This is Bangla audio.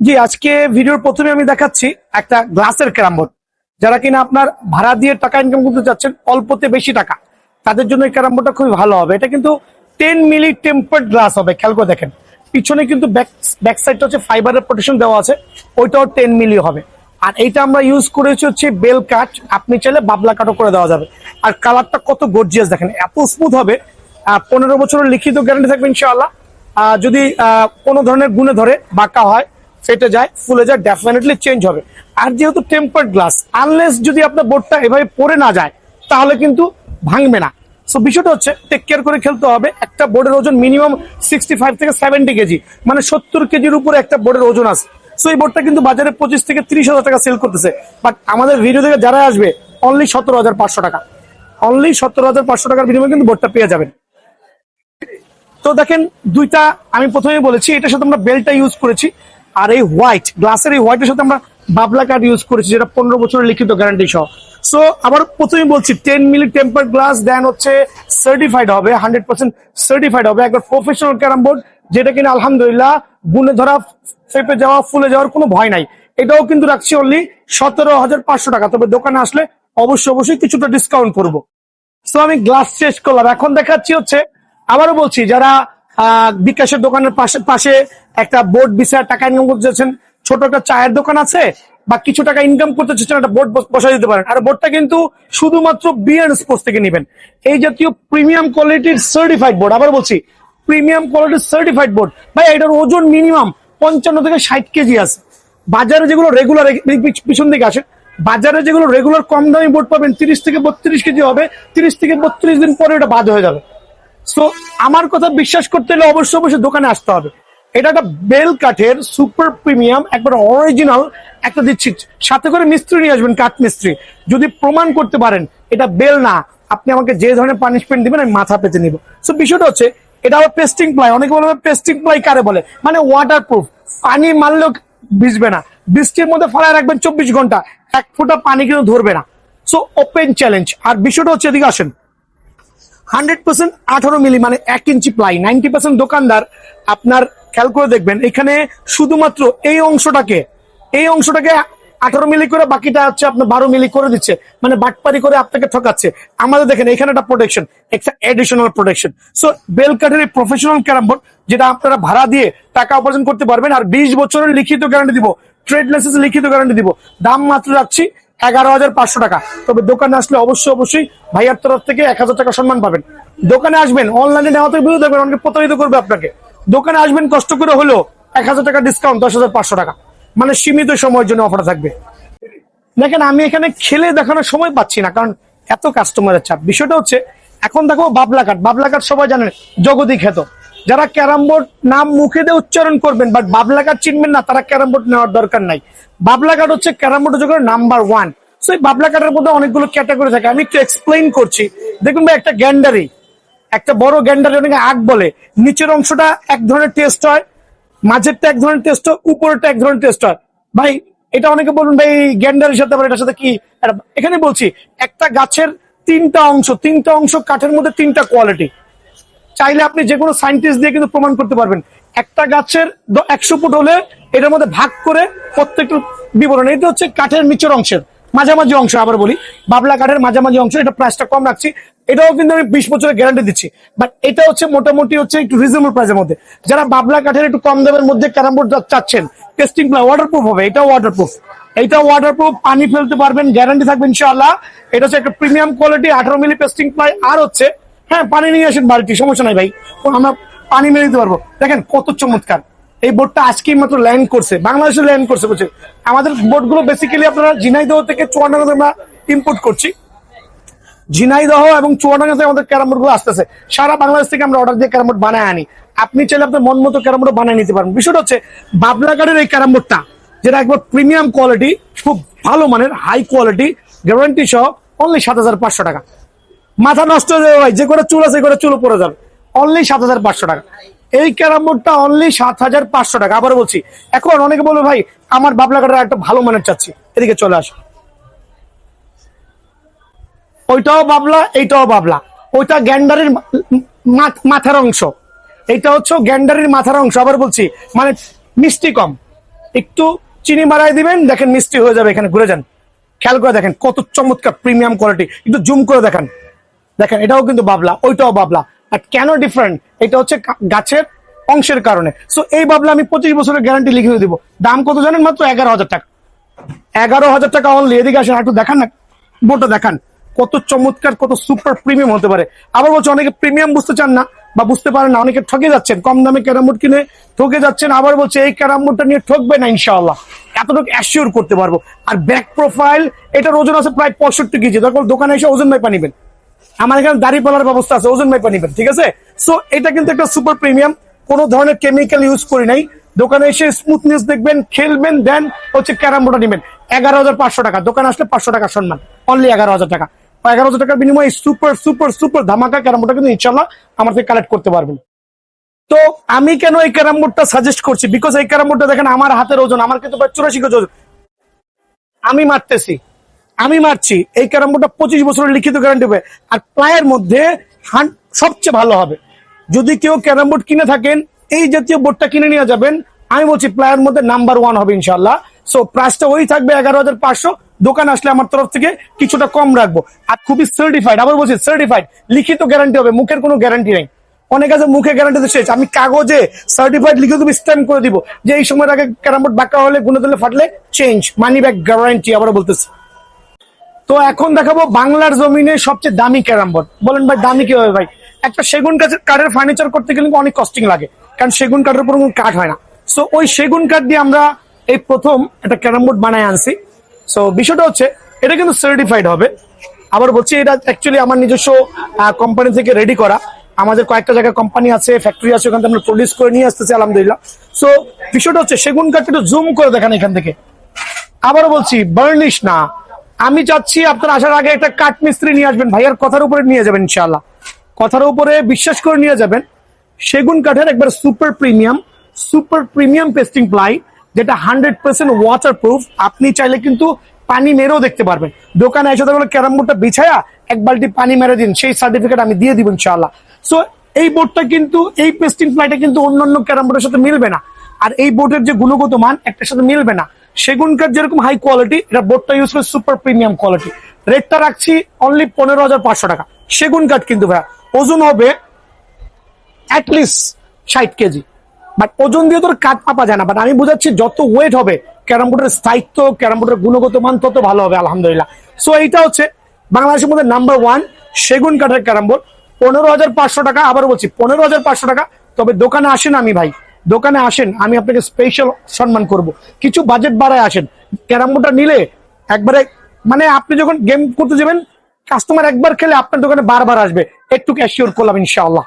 জি আজকে ভিডিওর প্রথমে আমি দেখাচ্ছি একটা গ্লাসের ক্যারাম বোর্ড যারা কিনা আপনার ভাড়া দিয়ে টাকা ইনকাম করতে চাচ্ছেন অল্পতে বেশি টাকা তাদের জন্য এই ক্যারাম বোর্ডটা খুবই ভালো হবে। এটা কিন্তু টেন মিলি টেম্পার্ড গ্লাস হবে খেয়াল করে দেখেন। পিছনে কিন্তু ব্যাক ব্যাক সাইডটা হচ্ছে ফাইবারের প্রোটেকশন দেওয়া আছে ওইটাও টেন মিলি হবে। আর এইটা আমরা ইউজ করেছি হচ্ছে বেল কাট আপনি চাইলে বাবলা কাটও করে দেওয়া যাবে। আর কালারটা কত গর্জিয়াস দেখেন এত স্মুথ হবে। পনেরো বছরের লিখিত গ্যারান্টি থাকবে ইনশাআল্লাহ। আহ, যদি কোনো ধরনের গুণে ধরে বাঁকা হয় ফেটে যায় ফুলে যায় ডেফিনেটলি চেঞ্জ হবে। আর যেহেতু টেম্পার্ড গ্লাস আনলেস যদি আপনার বোর্ডটা এভাবে পরে না যায়, তাহলে কিন্তু ভাঙবে না। সো বিষয়টা হচ্ছে টেক কেয়ার করে খেলতে হবে। একটা বোর্ডের ওজন মিনিমাম সিক্সটি ফাইভ থেকে সেভেন্টি কেজি মানে সত্তর কেজির উপরে একটা বোর্ডের ওজন আছে। সো এই বোর্ডটা কিন্তু বাজারে পঁচিশ থেকে তিরিশ হাজার টাকা সেল করতেছে। বাট আমাদের ভিডিও থেকে যারা আসবে অনলি সতেরো হাজার পাঁচশো টাকা। অনলি সতেরো হাজার পাঁচশো টাকার বিনিময়ে কিন্তু বোর্ডটা পেয়ে যাবেন। তো দেখেন, দুইটা আমি প্রথমেই বলেছি, এটার সাথে আমরা বেলটা ইউজ করেছি। আর এই হোয়াইট গ্লাসের এই হোয়াইটের সাথে আমরা বাবলা কার্ড ইউজ করেছি, যেটা পনেরো বছরের লিখিত গ্যারান্টি সহ। সো আবার প্রথমেই বলছি ten milli temper glass then হচ্ছে সার্টিফাইড হবে হান্ড্রেড পার্সেন্ট সার্টিফাইড হবে। একবার প্রফেশনাল ক্যারাম বোর্ড যেটা কিনা আলহামদুলিল্লাহ গুনে ধরা, ফেপে যাওয়া, ফুলে যাওয়ার কোনো ভয় নাই। এটাও কিন্তু রাখছি অনলি সতেরো হাজার পাঁচশো টাকা। তবে দোকানে আসলে অবশ্যই অবশ্যই কিছুটা ডিসকাউন্ট করব। সো আমি গ্লাস শেষ করলাম। এখন দেখাচ্ছি হচ্ছে, আবারও বলছি, যারা বিকাশের দোকানের পাশে পাশে একটা বোর্ড বিষয়ে টাকা ইনকাম করতে চাচ্ছেন ছোট একটা চায়ের দোকান আছে, বা কিছু টাকা ইনকাম করতে চাচ্ছেন একটা বোর্ড বসাই দিতে পারেন। আর বোর্ডটা কিন্তু শুধুমাত্র বিএন স্পোর্টস থেকে নেবেন। এই জাতীয় প্রিমিয়াম কোয়ালিটির সার্টিফাইড বোর্ড আবার বলছি প্রিমিয়াম কোয়ালিটির সার্টিফাইড বোর্ড ভাই, এটার ওজন মিনিমাম পঞ্চান্ন থেকে ষাট কেজি আছে। বাজারে যেগুলো রেগুলার পিছন দিকে আসে বাজারে যেগুলো রেগুলার কম দামি বোর্ড পাবেন, তিরিশ থেকে বত্রিশ কেজি হবে, তিরিশ থেকে বত্রিশ দিন পরে এটা বাদ হয়ে যাবে। সো আমার কথা বিশ্বাস করতে হলে অবশ্যই অবশ্যই দোকানে আসতে হবে। এটা একটা বেল কাঠের সুপার প্রিমিয়াম, একবার অরিজিনাল একটা দিচ্ছি। সাথে করে মিস্ত্রি নিয়ে আসবেন, কাঠ মিস্ত্রি। যদি প্রমাণ করতে পারেন, এটা বেল না, আপনি আমাকে যে ধরনের পানিশমেন্ট দিবেন, আমি মাথা পেতে নিব। সো বিষয়টা হচ্ছে, এটা আবার পেস্টিং প্লাই অনেকে বলবে পেস্টিং প্লাই কারে বলে? মানে ওয়াটার প্রুফ পানি মারলেও ভিজবে না। বৃষ্টির মধ্যে ফলায় রাখবেন চব্বিশ ঘণ্টা। এক ফোঁটা পানি কিন্তু ধরবে না। সো ওপেন চ্যালেঞ্জ আর বিষয়টা হচ্ছে, এদিকে আসেন। হান্ড্রেড পার্সেন্ট আঠারো মিলি মানে এক ইঞ্চি প্লাই নাইনটি পার্সেন্ট দোকানদার আপনার খেয়াল করে দেখবেন, এখানে শুধুমাত্র এই অংশটাকে এই অংশটাকে আঠারো মিলি করে, বাকিটা হচ্ছে আপনার বারো মিলি করে দিচ্ছে। মানে বাটপারি করে আপনাকে ঠকাচ্ছে। আমাদের দেখেন, এখানে একটা প্রোটেকশন একটা এডিশনাল প্রোটেকশন সো বেল কাঠের এই প্রফেশনাল ক্যারাম বোর্ড যেটা আপনারা ভাড়া দিয়ে টাকা উপার্জন করতে পারবেন, আর বিশ বছরের লিখিত গ্যারান্টি দিব। ট্রেড লাইসেন্স লিখিত গ্যারান্টি দিব। দাম মাত্র রাখছি এগারো হাজার পাঁচশো টাকা। তবে দোকানে আসলে অবশ্যই অবশ্যই ভাইয়ার তরফ থেকে এক হাজার টাকা সম্মান পাবেন। দোকানে আসবেন অনলাইনে নেওয়া থেকে বিরোধ দেখবেন, অনেকে প্রতারিত করবে আপনাকে। দোকানে আসবেন, কষ্ট করে হলেও এক হাজার টাকা ডিসকাউন্ট দশ হাজার, পাঁচশো টাকা। মানে সীমিত সময়ের জন্য অফার থাকবে। দেখেন, আমি এখানে খেলে দেখানোর সময় পাচ্ছি না, কারণ এত কাস্টমারের চাপ। বিষয়টা হচ্ছে, এখন দেখো বাবলা কাঠ বাবলা কাঠ সবাই জানেন জগতি খ্যাত যারা ক্যারাম বোর্ড নাম মুখে দিয়ে উচ্চারণ করবেন বাট বাবলা কাঠ চিনবেন না, তারা ক্যারাম বোর্ড নেওয়ার দরকার নাই। বাবলা কাঠ হচ্ছে ক্যারাম বোর্ড জগতের নাম্বার ওয়ান সো এই বাবলা কাঠের মধ্যে অনেকগুলো ক্যাটাগরি থাকে। আমি একটু এক্সপ্লেইন করছি। দেখুন ভাই, একটা গ্যান্ডারি। একটা বড় গ্যান্ডারি অনেকে আগ বলে, নিচের অংশটা এক ধরনের টেস্ট হয়, মাঝেরটা এক ধরনের টেস্ট হয়, উপরেরটা এক ধরনের টেস্ট হয়। ভাই, এটা অনেকে বলুন, ভাই গ্যান্ডারের সাথে, আবার এটার সাথে কি এখানে বলছি, একটা গাছের তিনটা অংশ তিনটা অংশ কাঠের মধ্যে তিনটা কোয়ালিটি চাইলে আপনি যে কোনো সাইন্টিস্ট দিয়ে কিন্তু প্রমাণ করতে পারবেন। একটা গাছের একশো ফুট হলে এটার মধ্যে ভাগ করে প্রত্যেকটা বিবরণ। এটা হচ্ছে কাঠের নিচের অংশের। মাঝামাঝি অংশ আবার বলি, বাবলা কাঠের মাঝামাঝি অংশ, এটা প্রাইসটা কম রাখছি। এটাও কিন্তু আমি বিশ বছরের গ্যারান্টি দিচ্ছি। বাট এটা হচ্ছে মোটামুটি হচ্ছে একটু রিজনেবল প্রাইসের মধ্যে। যারা বাবলা কাঠের একটু কম দামের মধ্যে ক্যারাম বোর্ড চাচ্ছেন টেস্টিং প্লাই ওয়াটারপ্রুফ হবে, এটাও ওয়াটারপ্রুফ এটা ওয়াটারপ্রুফ পানি ফেলতে পারবেন গ্যারান্টি থাকবে ইনশাআল্লাহ। এটা হচ্ছে একটা প্রিমিয়াম কোয়ালিটি আঠারো মিলি পেস্টিং প্লাই আর হচ্ছে হ্যাঁ পানি নিয়ে আসেন বাড়িতে, সমস্যা নাই ভাই। আমরা পানি মেরে দিতে পারব। দেখেন কত চমৎকার। এই বোর্ডটা আজকেই মাত্র ল্যান্ড করছে, বাংলাদেশে ল্যান্ড করছে বলছে। আমাদের বোর্ডগুলো বেসিক্যালি আপনারা ঝিনাইদহ থেকে চুয়াডাঙ্গা আমরা ইম্পোর্ট করছি। ঝিনাইদহ এবং চুয়াডাঙ্গা থেকে আমাদের ক্যারাম বোর্ডগুলো আসতেছে। সারা বাংলাদেশ থেকে আমরা অর্ডার দিয়ে ক্যারাম বোর্ড বানায় আনি। আপনি চাইলে আপনার মন মতো ক্যারাম বোর্ড বানিয়ে নিতে পারেন। বিষয়টা হচ্ছে বাবলা কাঠের এই ক্যারাম বোর্ডটা যেটা একবার প্রিমিয়াম কোয়ালিটি খুব ভালো মানের হাই কোয়ালিটি গ্যারান্টি সহ অনলি সাত হাজার পাঁচশো টাকা। মাথা নষ্ট হয়ে যাবে ভাই, যে করে চুল আছে করে চুল পড়ে যাবে। অনলি সাত হাজার পাঁচশো টাকা। এই ক্যারাম বোর্ডটা অনলি সাত হাজার পাঁচশো টাকা। আবার বলছি, এখন অনেকে বলবে ভাই, আমার বাবলা কাটার একটা ভালো মানের চাচ্ছি। এদিকে চলে আসো। ওইটাও বাবলা, এইটাও বাবলা। ওইটা গ্যান্ডারির মাথার অংশ। এটা হচ্ছে গ্যান্ডারির মাথার অংশ। আবার বলছি মানে মিষ্টি কম। একটু চিনি মারাই দিবেন, দেখেন মিষ্টি হয়ে যাবে এখানে। ঘুরে যান। খেয়াল করে দেখেন, কত চমৎকার প্রিমিয়াম কোয়ালিটি একটু জুম করে দেখেন। দেখেন, এটাও কিন্তু বাবলা, ওইটাও বাবলা। আর কেন ডিফারেন্ট এটা হচ্ছে গাছের অংশের কারণে। সো এই বাবলা আমি পঁচিশ বছরের গ্যারান্টি লিখে দিব। দাম কত জানেন? মাত্র এগারো হাজার টাকা। এগারো হাজার টাকা অনলি এদিকে আসেন একটু দেখান না। বোর্ডটা দেখান। কত চমৎকার, কত সুপার প্রিমিয়াম হতে পারে। আবার বলছে, অনেকে প্রিমিয়াম বুঝতে চান না বা বুঝতে পারেন না। অনেকে ঠকে যাচ্ছেন। কম দামে ক্যারাম বোর্ড কিনে ঠকে যাচ্ছেন। আবার বলছে, এই ক্যারাম বোর্ডটা নিয়ে ঠকবে না, ইনশাআল্লাহ। এতটুকু অ্যাসিওর করতে পারব। আর ব্যাক প্রোফাইল এটার ওজন আছে প্রায় পঁয়ষট্টি কেজি। তখন দোকানে এসে ওজন মাইপা নিবেন আমার এখানে দাড়ি পালার ব্যবস্থা আছে, ওজন মাইপা নিবেন, ঠিক আছে? সো এটা কিন্তু একটা সুপার প্রিমিয়াম কোনো ধরনের কেমিক্যাল ইউজ করি নাই। দোকানে এসে স্মুথনেস দেখবেন, খেলবেন, দেন হচ্ছে ক্যারাম বোর্ডটা নিবেন। এগারো হাজার পাঁচশো টাকা, দোকানে আসলে পাঁচশো টাকা সম্মান অনলি এগারো হাজার টাকা। এগারো হাজার টাকার বিনিময়ে সুপার সুপার সুপার ধামাকা ক্যারাম বোর্ডটা কিন্তু ইনশাল্লাহ আমার থেকে কালেক্ট করতে পারবেন। তো আমি কেন এই ক্যারাম বোর্ডটা সাজেস্ট করছি? বিকজ এই ক্যারাম বোর্ডটা দেখেন, আমার হাতের ওজন, আমার কিন্তু চুরাশি কেজি ওজন। আমি মারতেছি। আমি মারছি, এই ক্যারাম বোর্ডটা পঁচিশ বছরের লিখিত গ্যারান্টি হবে। আর প্লায়ের মধ্যে সবচেয়ে ভালো হবে। যদি কেউ ক্যারাম বোর্ড কিনে থাকেন, এই জাতীয় বোর্ডটা কিনে নিয়ে যাবেন, আমি বলছি প্লায়ের মধ্যে নাম্বার ওয়ান হবে ইনশাল্লাহ সো প্রাইসটা ওই থাকবে এগারো হাজার পাঁচশো। দোকান আসলে আমার তরফ থেকে কিছুটা কম রাখব। আর খুবই সার্টিফাইড আবার বলছি সার্টিফাইড লিখিত গ্যারান্টি হবে, মুখের কোনো গ্যারান্টি নেই। অনেক আছে মুখে গ্যারান্টি শেষ আমি কাগজে সার্টিফাইড লিখে তুমি স্ট্যাম্প করে দিব। যে এই সময়ের আগে ক্যারাম বোর্ড বাঁকা হলে, গুনে দিলে ফাটলে চেঞ্জ মানি ব্যাক গ্যারান্টি আবার বলতেছি। তো এখন দেখাবো বাংলার জমিনে সবচেয়ে দামি ক্যারাম বোর্ড। বলেন ভাই, দামি কি হবে ভাই? একটা সেগুন গাছের কাঠের ফার্নিচার করতে গেলে অনেক কস্টিং লাগে, কারণ সেগুন কাঠের উপর কোনো কাঠ হয় না। সো ওই সেগুন কাঠ দিয়ে আমরা এই প্রথম একটা ক্যারাম বোর্ড বানায় আনছি। সো বিষয়টা হচ্ছে, এটা কিন্তু সার্টিফাইড হবে। আবার বলছি, এটা অ্যাকচুয়ালি আমার নিজস্ব কোম্পানি থেকে রেডি করা। আমাদের কয়েকটা জায়গায় কোম্পানি আছে ফ্যাক্টরি আছে, ওখান থেকে আমরা প্রডিউস করে নিয়ে আসতেছি, আলহামদুলিল্লাহ। সো বিষয়টা হচ্ছে, সেগুন কাঠটা একটু জুম করে দেখান এখান থেকে। আবারও বলছি বার্নিশ না। আমি চাচ্ছি আপনার আসার আগে একটা কাঠ মিস্ত্রি নিয়ে আসবেন। ভাইয়ার কথার উপরে নিয়ে যাবেন, ইনশাআল্লাহ। কথার উপরে বিশ্বাস করে নিয়ে যাবেন, সেগুন কাঠের একবার super premium super premium pasting ply, যেটা হান্ড্রেড পার্সেন্ট ওয়াটার প্রুফ আপনি চাইলে কিন্তু পানি মেরেও দেখতে পারবেন। দোকানে এসে দেখল ক্যারাম বোর্ডটা বিছায়া এক বালতি পানি মেরে দিন, সেই সার্টিফিকেট আমি দিয়ে দিব, ইনশাআল্লাহ। সো এই বোর্ডটা কিন্তু, এই পেস্টিং প্লাইটা কিন্তু অন্যান্য ক্যারাম বোর্ডের সাথে মিলবে না। আর এই বোর্ডের যে গুণগত মান, একটার সাথে মিলবে না। সেগুন কাঠ যেরকম হাই কোয়ালিটি এটা বোর্ডটা ইউজ করে সুপার প্রিমিয়াম কোয়ালিটি রেটটা রাখছি অনলি পনেরো হাজার পাঁচশো টাকা। সেগুন কাঠ কিন্তু ভাইয়া, ওজন হবে অ্যাটলিস্ট ষাট কেজি। বাট ওজন দিয়ে তোর কাঠ পাপা যায় না। বাট আমি বুঝাচ্ছি যত ওয়েট হবে, ক্যারাম বোর্ডের স্থায়িত্ব, ক্যারাম বোর্ডের গুণগত মান তত ভালো হবে, আলহামদুলিল্লাহ। সো এইটা হচ্ছে বাংলাদেশের মধ্যে নাম্বার ওয়ান সেগুন কাঠের ক্যারাম বোর্ড। পনেরো হাজার পাঁচশো টাকা আবার বলছি, পনেরো হাজার পাঁচশো টাকা। তবে দোকানে আসেন আমি ভাই। দোকানে আসেন, আমি আপনাকে স্পেশাল সম্মান করব। কিছু বাজেট বাড়ায় আসেন ক্যারাম বোর্ডটা নিলে একবারে মানে আপনি যখন গেম করতে যাবেন কাস্টমার একবার খেলে আপনার দোকানে বারবার আসবে, একটু ক্যাশিওর করলাম ইনশাআল্লাহ।